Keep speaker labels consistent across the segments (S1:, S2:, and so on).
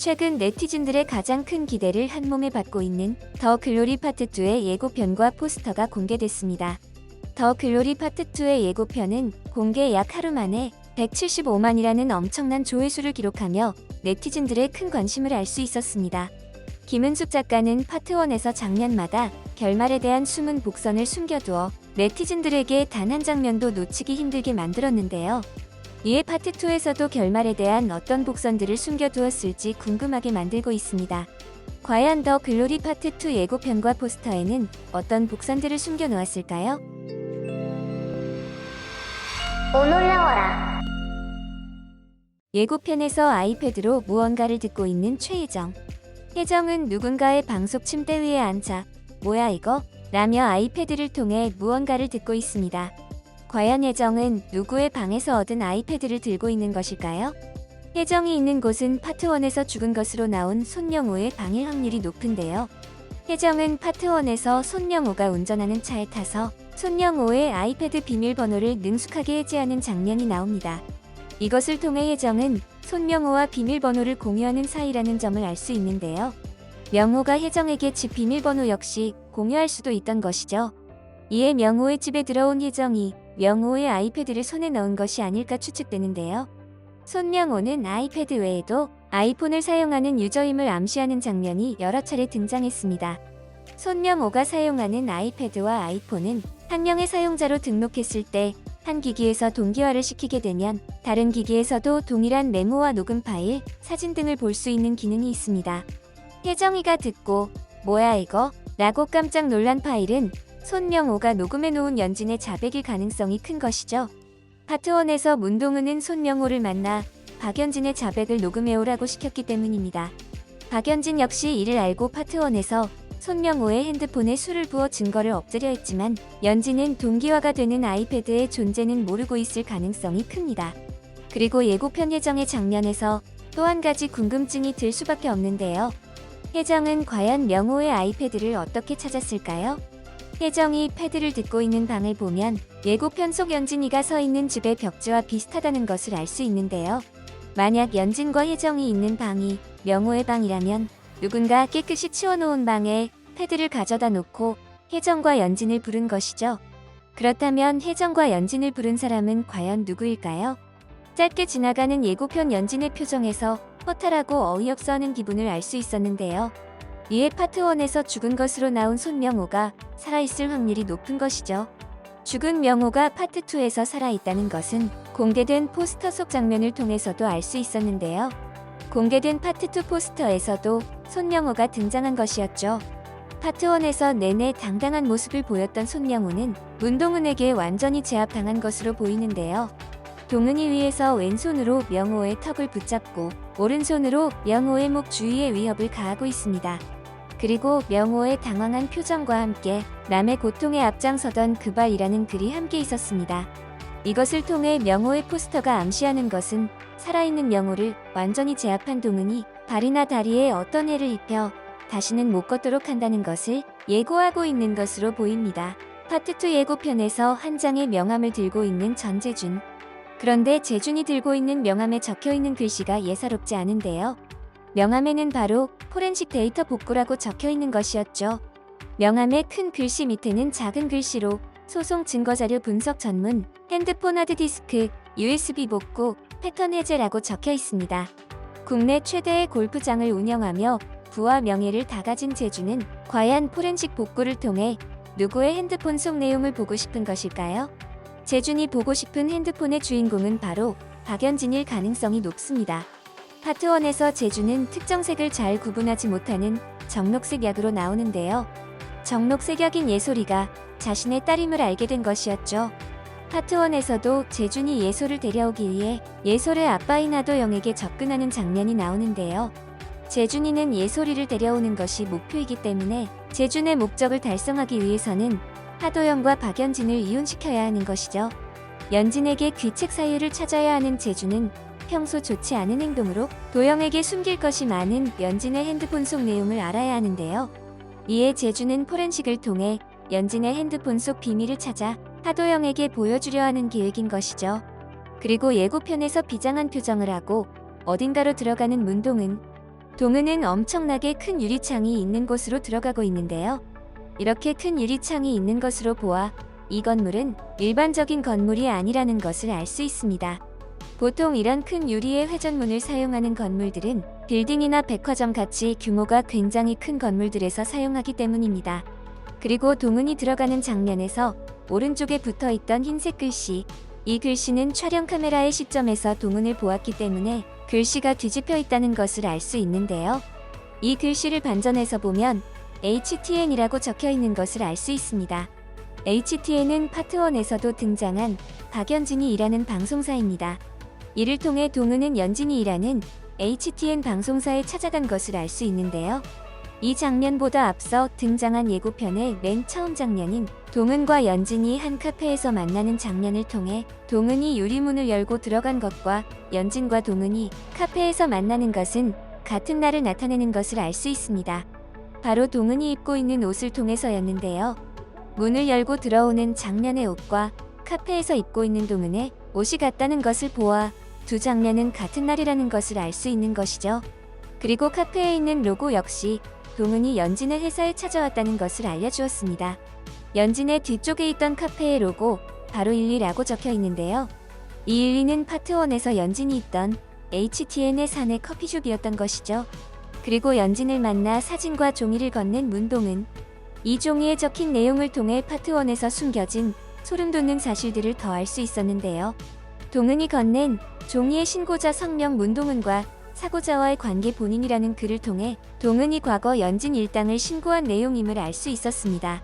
S1: 최근 네티즌들의 가장 큰 기대를 한몸에 받고 있는 더 글로리 파트 2의 예고편과 포스터가 공개됐습니다. 더 글로리 파트 2의 예고편은 공개 약 하루 만에 175만이라는 엄청난 조회수를 기록하며 네티즌들의 큰 관심을 알 수 있었습니다. 김은숙 작가는 파트 1에서 장면마다 결말에 대한 숨은 복선을 숨겨두어 네티즌들에게 단 한 장면도 놓치기 힘들게 만들었는데요. 이에 파트 2에서도 결말에 대한 어떤 복선들을 숨겨두었을지 궁금하게 만들고 있습니다. 과연 더 글로리 파트 2 예고편과 포스터에는 어떤 복선들을 숨겨놓았을까요?
S2: 오 놀라워라.
S1: 예고편에서 아이패드로 무언가를 듣고 있는 최혜정. 혜정은 누군가의 방석 침대 위에 앉아 뭐야 이거? 라며 아이패드를 통해 무언가를 듣고 있습니다. 과연 혜정은 누구의 방에서 얻은 아이패드를 들고 있는 것일까요? 혜정이 있는 곳은 파트 1에서 죽은 것으로 나온 손명호의 방일 확률이 높은데요. 혜정은 파트 1에서 손명호가 운전하는 차에 타서 손명호의 아이패드 비밀번호를 능숙하게 해제하는 장면이 나옵니다. 이것을 통해 혜정은 손명호와 비밀번호를 공유하는 사이라는 점을 알 수 있는데요. 명호가 혜정에게 집 비밀번호 역시 공유할 수도 있던 것이죠. 이에 명호의 집에 들어온 혜정이 명호의 아이패드를 손에 넣은 것이 아닐까 추측되는데요. 손명호는 아이패드 외에도 아이폰을 사용하는 유저임을 암시하는 장면이 여러 차례 등장했습니다. 손명호가 사용하는 아이패드와 아이폰은 한 명의 사용자로 등록했을 때 한 기기에서 동기화를 시키게 되면 다른 기기에서도 동일한 메모와 녹음 파일, 사진 등을 볼 수 있는 기능이 있습니다. 혜정이가 듣고 뭐야 이거? 라고 깜짝 놀란 파일은 손명호가 녹음해 놓은 연진의 자백일 가능성이 큰 것이죠. 파트 1에서 문동은은 손명호를 만나 박연진의 자백을 녹음해 오라고 시켰기 때문입니다. 박연진 역시 이를 알고 파트 1에서 손명호의 핸드폰에 술을 부어 증거를 엎드려 했지만 연진은 동기화가 되는 아이패드의 존재는 모르고 있을 가능성이 큽니다. 그리고 예고편 예정의 장면에서 또 한 가지 궁금증이 들 수밖에 없는데요. 혜정은 과연 명호의 아이패드를 어떻게 찾았을까요? 혜정이 패드를 듣고 있는 방을 보면 예고편 속 연진이가 서 있는 집의 벽지와 비슷하다는 것을 알 수 있는데요. 만약 연진과 혜정이 있는 방이 명호의 방이라면 누군가 깨끗이 치워놓은 방에 패드를 가져다 놓고 혜정과 연진을 부른 것이죠. 그렇다면 혜정과 연진을 부른 사람은 과연 누구일까요? 짧게 지나가는 예고편 연진의 표정에서 허탈하고 어이없어 하는 기분을 알 수 있었는데요. 이에 파트 1에서 죽은 것으로 나온 손명호가 살아있을 확률이 높은 것이죠. 죽은 명호가 파트 2에서 살아있다는 것은 공개된 포스터 속 장면을 통해서도 알 수 있었는데요. 공개된 파트 2 포스터에서도 손명호가 등장한 것이었죠. 파트 1에서 내내 당당한 모습을 보였던 손명호는 문동은에게 완전히 제압당한 것으로 보이는데요. 동은이 위에서 왼손으로 명호의 턱을 붙잡고 오른손으로 명호의 목 주위에 위협을 가하고 있습니다. 그리고 명호의 당황한 표정과 함께 남의 고통에 앞장서던 그 발이라는 글이 함께 있었습니다. 이것을 통해 명호의 포스터가 암시하는 것은 살아있는 명호를 완전히 제압한 동은이 발이나 다리에 어떤 해를 입혀 다시는 못 걷도록 한다는 것을 예고하고 있는 것으로 보입니다. 파트 2 예고편에서 한 장의 명함을 들고 있는 전재준. 그런데 재준이 들고 있는 명함에 적혀 있는 글씨가 예사롭지 않은데요. 명함에는 바로 포렌식 데이터 복구라고 적혀 있는 것이었죠. 명함의 큰 글씨 밑에는 작은 글씨로 소송 증거자료 분석 전문, 핸드폰 하드디스크, USB 복구, 패턴 해제라고 적혀 있습니다. 국내 최대의 골프장을 운영하며 부와 명예를 다 가진 제주는 과연 포렌식 복구를 통해 누구의 핸드폰 속 내용을 보고 싶은 것일까요? 재준이 보고 싶은 핸드폰의 주인공은 바로 박연진일 가능성이 높습니다. 파트 1에서 재준은 특정 색을 잘 구분하지 못하는 정록색 약으로 나오는데요. 정록색 약인 예솔이가 자신의 딸임을 알게 된 것이었죠. 파트 1에서도 재준이 예솔을 데려오기 위해 예솔의 아빠인 하도영에게 접근하는 장면이 나오는데요. 재준이는 예솔이를 데려오는 것이 목표이기 때문에 재준의 목적을 달성하기 위해서는 하도영과 박연진을 이혼시켜야 하는 것이죠. 연진에게 귀책 사유를 찾아야 하는 재준은 평소 좋지 않은 행동으로 도영에게 숨길 것이 많은 연진의 핸드폰 속 내용을 알아야 하는데요. 이에 재준은 포렌식을 통해 연진의 핸드폰 속 비밀을 찾아 하도영에게 보여주려 하는 계획인 것이죠. 그리고 예고편에서 비장한 표정을 하고 어딘가로 들어가는 문동은 동은은 엄청나게 큰 유리창이 있는 곳으로 들어가고 있는데요. 이렇게 큰 유리창이 있는 것으로 보아 이 건물은 일반적인 건물이 아니라는 것을 알 수 있습니다. 보통 이런 큰 유리의 회전문을 사용하는 건물들은 빌딩이나 백화점 같이 규모가 굉장히 큰 건물들에서 사용하기 때문입니다. 그리고 동은이 들어가는 장면에서 오른쪽에 붙어 있던 흰색 글씨. 이 글씨는 촬영 카메라의 시점에서 동은을 보았기 때문에 글씨가 뒤집혀 있다는 것을 알 수 있는데요. 이 글씨를 반전해서 보면 HTN이라고 적혀 있는 것을 알 수 있습니다. HTN은 파트 1에서도 등장한 박연진이 일하는 방송사입니다. 이를 통해 동은은 연진이 일하는 HTN 방송사에 찾아간 것을 알 수 있는데요. 이 장면보다 앞서 등장한 예고편의 맨 처음 장면인 동은과 연진이 한 카페에서 만나는 장면을 통해 동은이 유리문을 열고 들어간 것과 연진과 동은이 카페에서 만나는 것은 같은 날을 나타내는 것을 알 수 있습니다. 바로 동은이 입고 있는 옷을 통해서였는데요. 문을 열고 들어오는 장면의 옷과 카페에서 입고 있는 동은의 옷이 같다는 것을 보아 두 장면은 같은 날이라는 것을 알 수 있는 것이죠. 그리고 카페에 있는 로고 역시 동은이 연진의 회사에 찾아왔다는 것을 알려주었습니다. 연진의 뒤쪽에 있던 카페의 로고 바로 12라고 적혀 있는데요. 이 12는 파트 1에서 연진이 있던 HTN의 사내 커피숍이었던 것이죠. 그리고 연진을 만나 사진과 종이를 건넨 문동은 이 종이에 적힌 내용을 통해 파트 1에서 숨겨진 소름 돋는 사실들을 더 알 수 있었는데요. 동은이 건넨 종이의 신고자 성명 문동은과 사고자와의 관계 본인이라는 글을 통해 동은이 과거 연진 일당을 신고한 내용임을 알 수 있었습니다.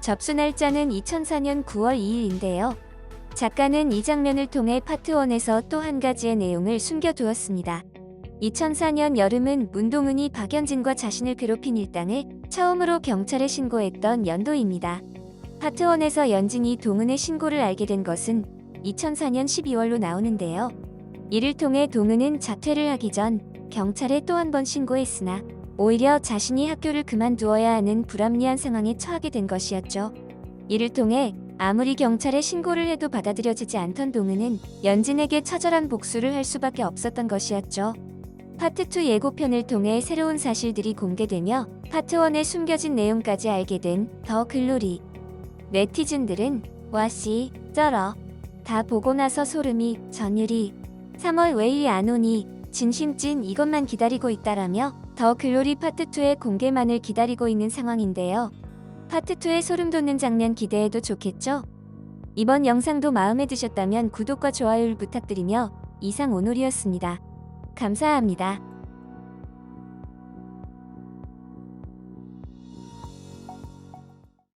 S1: 접수 날짜는 2004년 9월 2일인데요. 작가는 이 장면을 통해 파트 1에서 또 한 가지의 내용을 숨겨두었습니다. 2004년 여름은 문동은이 박연진과 자신을 괴롭힌 일당을 처음으로 경찰에 신고했던 연도입니다. 파트 1에서 연진이 동은의 신고를 알게 된 것은 2004년 12월로 나오는데요. 이를 통해 동은은 자퇴를 하기 전 경찰에 또 한 번 신고했으나 오히려 자신이 학교를 그만두어야 하는 불합리한 상황에 처하게 된 것이었죠. 이를 통해 아무리 경찰에 신고를 해도 받아들여지지 않던 동은은 연진에게 처절한 복수를 할 수밖에 없었던 것이었죠. 파트 2 예고편을 통해 새로운 사실들이 공개되며 파트 1의 숨겨진 내용까지 알게 된 더 글로리. 네티즌들은 와씨, 쩔어. 다 보고 나서 소름이, 전율이, 3월 왜 이리 안 오니, 진심 찐 이것만 기다리고 있다라며 더 글로리 파트 2의 공개만을 기다리고 있는 상황인데요. 파트 2의 소름 돋는 장면 기대해도 좋겠죠? 이번 영상도 마음에 드셨다면 구독과 좋아요를 부탁드리며 이상 오늘이었습니다. 감사합니다.